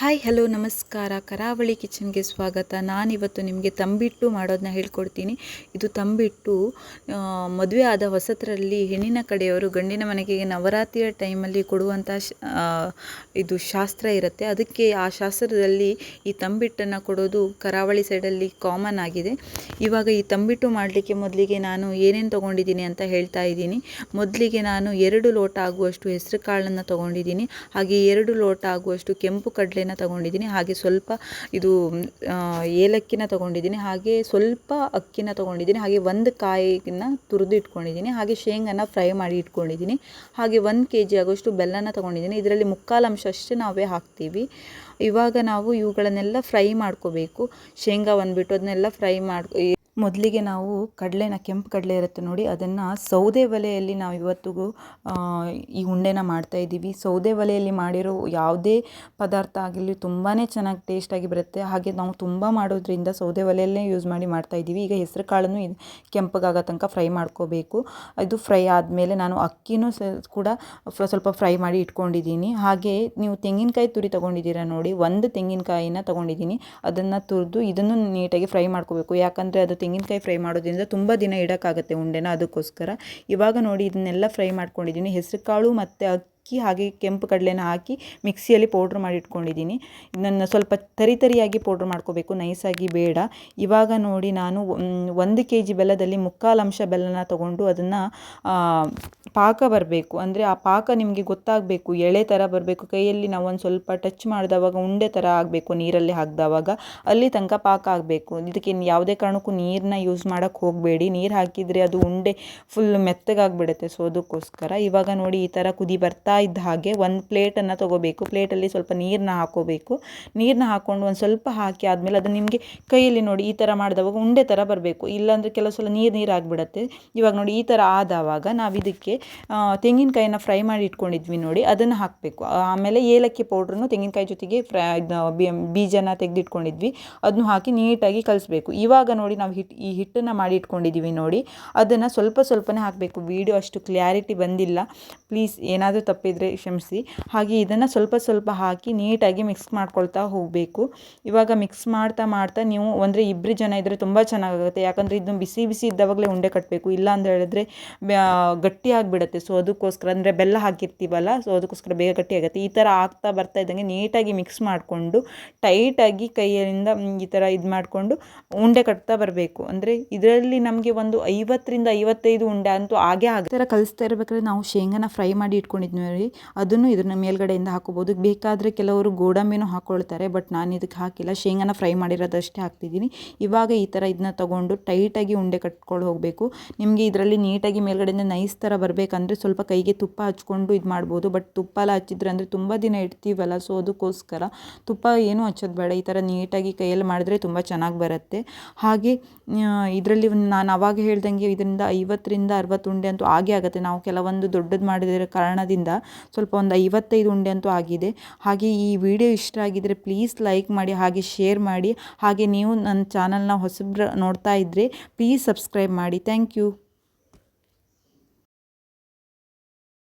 Hi, hello, ನಮಸ್ಕಾರ. ಕರಾವಳಿ ಕಿಚನ್ಗೆ ಸ್ವಾಗತ. ನಾನಿವತ್ತು ನಿಮಗೆ ತಂಬಿಟ್ಟು ಮಾಡೋದನ್ನ ಹೇಳ್ಕೊಡ್ತೀನಿ. ಇದು ತಂಬಿಟ್ಟು ಮದುವೆ ಆದ ಹೊಸತರಲ್ಲಿ ಹೆಣ್ಣಿನ ಕಡೆಯವರು ಗಂಡಿನ ಮನೆಗೆ ನವರಾತ್ರಿಯ ಟೈಮಲ್ಲಿ ಕೊಡುವಂಥ ಇದು ಶಾಸ್ತ್ರ ಇರುತ್ತೆ. ಅದಕ್ಕೆ ಆ ಶಾಸ್ತ್ರದಲ್ಲಿ ಈ ತಂಬಿಟ್ಟನ್ನು ಕೊಡೋದು ಕರಾವಳಿ ಸೈಡಲ್ಲಿ ಕಾಮನ್ ಆಗಿದೆ. ಇವಾಗ ಈ ತಂಬಿಟ್ಟು ಮಾಡಲಿಕ್ಕೆ ಮೊದಲಿಗೆ ನಾನು ಏನೇನು ತೊಗೊಂಡಿದ್ದೀನಿ ಅಂತ ಹೇಳ್ತಾ ಇದ್ದೀನಿ. ಮೊದಲಿಗೆ ನಾನು ಎರಡು ಲೋಟ ಆಗುವಷ್ಟು ಹೆಸರು ಕಾಳನ್ನು ತೊಗೊಂಡಿದ್ದೀನಿ. ಹಾಗೆ ಎರಡು ಲೋಟ ಆಗುವಷ್ಟು ಕೆಂಪು ತೊಗೊಂಡಿದ್ದೀನಿ, ಹಾಗೆ ಸ್ವಲ್ಪ ಇದು ಏಲಕ್ಕಿನ ತೊಗೊಂಡಿದ್ದೀನಿ, ಹಾಗೆ ಸ್ವಲ್ಪ ಅಕ್ಕಿನ ತೊಗೊಂಡಿದ್ದೀನಿ, ಹಾಗೆ ಒಂದು ಕಾಯಿನ ತುರಿದು ಇಟ್ಕೊಂಡಿದ್ದೀನಿ, ಹಾಗೆ ಶೇಂಗಾನ ಫ್ರೈ ಮಾಡಿ ಇಟ್ಕೊಂಡಿದ್ದೀನಿ, ಹಾಗೆ ಒಂದು ಕೆ ಜಿ ಆಗೋಷ್ಟು ಬೆಲ್ಲನ ತೊಗೊಂಡಿದ್ದೀನಿ, ಇದರಲ್ಲಿ ಮುಕ್ಕಾಲು ಅಂಶ ಅಷ್ಟೇ ನಾವೇ ಹಾಕ್ತೀವಿ. ಇವಾಗ ನಾವು ಇವುಗಳನ್ನೆಲ್ಲ ಫ್ರೈ ಮಾಡ್ಕೋಬೇಕು. ಶೇಂಗಾ ಬಂದುಬಿಟ್ಟು ಅದನ್ನೆಲ್ಲ ಫ್ರೈ ಮಾಡಿ ಮೊದಲಿಗೆ ನಾವು ಕಡಲೆನ, ಕೆಂಪು ಕಡಲೆ ಇರುತ್ತೆ ನೋಡಿ, ಅದನ್ನು ಸೌದೆ ಒಲೆಯಲ್ಲಿ ನಾವು ಇವತ್ತಿಗೂ ಈ ಉಂಡೆನ ಮಾಡ್ತಾ ಇದ್ದೀವಿ. ಸೌದೆ ಒಲೆಯಲ್ಲಿ ಮಾಡಿರೋ ಯಾವುದೇ ಪದಾರ್ಥ ಆಗಿರಲಿ ತುಂಬಾ ಚೆನ್ನಾಗಿ ಟೇಸ್ಟಾಗಿ ಬರುತ್ತೆ. ಹಾಗೆ ನಾವು ತುಂಬ ಮಾಡೋದ್ರಿಂದ ಸೌದೆ ಒಲೆಯಲ್ಲೇ ಯೂಸ್ ಮಾಡಿ ಮಾಡ್ತಾ ಇದ್ದೀವಿ. ಈಗ ಹೆಸರು ಕಾಳನ್ನು ಕೆಂಪಗಾಗೋ ತನಕ ಫ್ರೈ ಮಾಡ್ಕೋಬೇಕು. ಇದು ಫ್ರೈ ಆದಮೇಲೆ ನಾನು ಅಕ್ಕಿನೂ ಕೂಡ ಸ್ವಲ್ಪ ಫ್ರೈ ಮಾಡಿ ಇಟ್ಕೊಂಡಿದ್ದೀನಿ. ಹಾಗೆ ನೀವು ತೆಂಗಿನಕಾಯಿ ತುರಿ ತೊಗೊಂಡಿದ್ದೀರಾ ನೋಡಿ, ಒಂದು ತೆಂಗಿನಕಾಯಿನ ತೊಗೊಂಡಿದ್ದೀನಿ. ಅದನ್ನು ತುರಿದು ಇದನ್ನು ನೀಟಾಗಿ ಫ್ರೈ ಮಾಡ್ಕೋಬೇಕು. ಯಾಕಂದರೆ ಅದು ತೆಂಗಿನಕಾಯಿ ಫ್ರೈ ಮಾಡೋದ್ರಿಂದ ತುಂಬ ದಿನ ಇಡೋಕ್ಕಾಗತ್ತೆ ಉಂಡೆನ ಅದಕ್ಕೋಸ್ಕರ. ಇವಾಗ ನೋಡಿ ಇದನ್ನೆಲ್ಲ ಫ್ರೈ ಮಾಡ್ಕೊಂಡಿದ್ದೀನಿ. ಹೆಸರು ಕಾಳು ಮತ್ತು ಹಾಗೆ ಕೆಂಪು ಕಡಲೆನ ಹಾಕಿ ಮಿಕ್ಸಿಯಲ್ಲಿ ಪೌಡ್ರ್ ಮಾಡಿ ಇಟ್ಕೊಂಡಿದ್ದೀನಿ. ಇದನ್ನು ಸ್ವಲ್ಪ ತರಿ ತರಿಯಾಗಿ ಪೌಡ್ರ್ ಮಾಡ್ಕೋಬೇಕು, ನೈಸಾಗಿ ಬೇಡ. ಇವಾಗ ನೋಡಿ ನಾನು ಒಂದ್- ಒಂದು ಕೆ ಜಿ ಬೆಲ್ಲದಲ್ಲಿ ಮುಕ್ಕಾಲು ಅಂಶ ಬೆಲ್ಲನ ತಗೊಂಡು ಅದನ್ನು ಪಾಕ ಬರಬೇಕು. ಅಂದರೆ ಆ ಪಾಕ ನಿಮಗೆ ಗೊತ್ತಾಗಬೇಕು, ಎಳೆ ಥರ ಬರಬೇಕು. ಕೈಯಲ್ಲಿ ನಾವು ಒಂದು ಸ್ವಲ್ಪ ಟಚ್ ಮಾಡಿದವಾಗ, ಉಂಡೆ ಥರ ಆಗಬೇಕು, ನೀರಲ್ಲಿ ಹಾಕಿದವಾಗ. ಅಲ್ಲಿ ತನಕ ಪಾಕ ಆಗಬೇಕು. ಇದಕ್ಕೆ ಯಾವುದೇ ಕಾರಣಕ್ಕೂ ನೀರನ್ನ ಯೂಸ್ ಮಾಡೋಕ್ಕೆ ಹೋಗಬೇಡಿ. ನೀರು ಹಾಕಿದರೆ ಅದು ಉಂಡೆ ಫುಲ್ ಮೆತ್ತಗಾಗ್ಬಿಡುತ್ತೆ. ಸೊ ಅದಕ್ಕೋಸ್ಕರ ಇವಾಗ ನೋಡಿ ಈ ಥರ ಕುದಿ ಬರ್ತಾ ಇದ್ದ ಹಾಗೆ ಒಂದು ಪ್ಲೇಟನ್ನು ತೊಗೋಬೇಕು. ಪ್ಲೇಟಲ್ಲಿ ಸ್ವಲ್ಪ ನೀರನ್ನ ಹಾಕೋಬೇಕು. ನೀರನ್ನ ಹಾಕ್ಕೊಂಡು ಒಂದು ಸ್ವಲ್ಪ ಹಾಕಿ ಆದಮೇಲೆ ಅದು ನಿಮಗೆ ಕೈಯಲ್ಲಿ ನೋಡಿ ಈ ಥರ ಮಾಡಿದವಾಗ ಉಂಡೆ ಥರ ಬರಬೇಕು. ಇಲ್ಲಾಂದರೆ ಕೆಲವು ಸಲ ನೀರು ನೀರು ಆಗಿಬಿಡತ್ತೆ. ಇವಾಗ ನೋಡಿ ಈ ಥರ ಆದವಾಗ ನಾವು ಇದಕ್ಕೆ ತೆಂಗಿನಕಾಯಿನ ಫ್ರೈ ಮಾಡಿ ಇಟ್ಕೊಂಡಿದ್ವಿ ನೋಡಿ, ಅದನ್ನು ಹಾಕಬೇಕು. ಆಮೇಲೆ ಏಲಕ್ಕಿ ಪೌಡ್ರನ್ನು ತೆಂಗಿನಕಾಯಿ ಜೊತೆಗೆ ಫ್ರೈ ಬೀಜನ ತೆಗೆದಿಟ್ಕೊಂಡಿದ್ವಿ. ಅದನ್ನು ಹಾಕಿ ನೀಟಾಗಿ ಕಲಿಸ್ಬೇಕು. ಇವಾಗ ನೋಡಿ ನಾವು ಹಿಟ್, ಈ ಹಿಟ್ಟನ್ನು ಮಾಡಿ ಇಟ್ಕೊಂಡಿದ್ದೀವಿ ನೋಡಿ, ಅದನ್ನು ಸ್ವಲ್ಪ ಸ್ವಲ್ಪನೇ ಹಾಕಬೇಕು. ವಿಡಿಯೋ ಅಷ್ಟು ಕ್ಲಾರಿಟಿ ಬಂದಿಲ್ಲ. ಪ್ಲೀಸ್ ಏನಾದರೂ ತಪ್ಪಿದರೆ ಕ್ಷಮಿಸಿ ಹಾಗೆ ಇದನ್ನು ಸ್ವಲ್ಪ ಸ್ವಲ್ಪ ಹಾಕಿ ನೀಟಾಗಿ ಮಿಕ್ಸ್ ಮಾಡ್ಕೊಳ್ತಾ ಹೋಗಬೇಕು. ಇವಾಗ ಮಿಕ್ಸ್ ಮಾಡ್ತಾ ಮಾಡ್ತಾ ನೀವು ಅಂದರೆ ಇಬ್ಬರು ಜನ ಇದ್ದರೆ ತುಂಬ ಚೆನ್ನಾಗಾಗುತ್ತೆ. ಯಾಕಂದರೆ ಇದನ್ನು ಬಿಸಿ ಬಿಸಿ ಇದ್ದಾಗಲೇ ಉಂಡೆ ಕಟ್ಟಬೇಕು ಇಲ್ಲ ಅಂತ ಹೇಳಿದ್ರೆ ಗಟ್ಟಿ ಆಗಿಬಿಡುತ್ತೆ. ಸೊ ಅದಕ್ಕೋಸ್ಕರ ಅಂದರೆ ಬೆಲ್ಲ ಹಾಕಿರ್ತೀವಲ್ಲ ಸೊ ಅದಕ್ಕೋಸ್ಕರ ಬೇಗ ಗಟ್ಟಿ ಆಗುತ್ತೆ. ಈ ಥರ ಆಗ್ತಾ ಬರ್ತಾ ಇದ್ದಂಗೆ ನೀಟಾಗಿ ಮಿಕ್ಸ್ ಮಾಡಿಕೊಂಡು ಟೈಟಾಗಿ ಕೈಯಿಂದ ಈ ಥರ ಇದು ಮಾಡಿಕೊಂಡು ಉಂಡೆ ಕಟ್ತಾ ಬರಬೇಕು. ಅಂದರೆ ಇದರಲ್ಲಿ ನಮಗೆ ಒಂದು ಐವತ್ತರಿಂದ ಐವತ್ತೈದು ಉಂಡೆ ಅಂತೂ ಆಗೇ ಆಗುತ್ತೆ. ಥರ ಕಲಿಸ್ತಾ ಇರಬೇಕಾದ್ರೆ ನಾವು ಶೇಂಗಾನ ಫ್ರೈ ಮಾಡಿ ಇಟ್ಕೊಂಡಿದ್ವಿ. ಅದನ್ನು ಇದನ್ನ ಮೇಲ್ಗಡೆಯಿಂದ ಹಾಕೋಬೋದು ಬೇಕಾದರೆ ಕೆಲವರು ಗೋಡಂಬಿನೂ ಹಾಕ್ಕೊಳ್ತಾರೆ ಬಟ್ ನಾನು ಇದಕ್ಕೆ ಹಾಕಿಲ್ಲ. ಶೇಂಗಾನ ಫ್ರೈ ಮಾಡಿರೋದಷ್ಟೇ ಹಾಕ್ತಿದ್ದೀನಿ. ಇವಾಗ ಈ ಥರ ಇದನ್ನ ತಗೊಂಡು ಟೈಟಾಗಿ ಉಂಡೆ ಕಟ್ಕೊಂಡು ಹೋಗಬೇಕು. ನಿಮಗೆ ಇದರಲ್ಲಿ ನೀಟಾಗಿ ಮೇಲ್ಗಡೆಯಿಂದ ನೈಸ್ ಥರ ಬರಬೇಕಂದ್ರೆ ಸ್ವಲ್ಪ ಕೈಗೆ ತುಪ್ಪ ಹಚ್ಕೊಂಡು ಇದು ಮಾಡ್ಬೋದು. ಬಟ್ ತುಪ್ಪ ಎಲ್ಲ ಹಚ್ಚಿದ್ರೆ ಅಂದರೆ ತುಂಬ ದಿನ ಇಡ್ತೀವಲ್ಲ, ಸೊ ಅದಕ್ಕೋಸ್ಕರ ತುಪ್ಪ ಏನೂ ಹಚ್ಚೋದು ಬೇಡ. ಈ ಥರ ನೀಟಾಗಿ ಕೈಯಲ್ಲಿ ಮಾಡಿದ್ರೆ ತುಂಬ ಚೆನ್ನಾಗಿ ಬರುತ್ತೆ. ಹಾಗೆ ಇದರಲ್ಲಿ ನಾನು ಅವಾಗ ಹೇಳ್ದಂಗೆ ಇದರಿಂದ ಐವತ್ತರಿಂದ ಅರವತ್ತು ಉಂಡೆ ಅಂತೂ ಆಗೇ ಆಗುತ್ತೆ. ನಾವು ಕೆಲವೊಂದು ದೊಡ್ಡದು ಮಾಡಿದಿರೋ ಕಾರಣದಿಂದ ಸ್ವಲ್ಪ ಒಂದು ಐವತ್ತೈದು ಉಂಡೆ ಅಂತೂ ಆಗಿದೆ. ಹಾಗೆ ಈ ವಿಡಿಯೋ ಇಷ್ಟ ಆಗಿದ್ದರೆ ಪ್ಲೀಸ್ ಲೈಕ್ ಮಾಡಿ, ಹಾಗೆ ಶೇರ್ ಮಾಡಿ, ಹಾಗೆ ನೀವು ನನ್ನ ಚಾನಲ್ನ ಹೊಸಬ್ರ ನೋಡ್ತಾ ಇದ್ದರೆ ಪ್ಲೀಸ್ ಸಬ್ಸ್ಕ್ರೈಬ್ ಮಾಡಿ. Thank you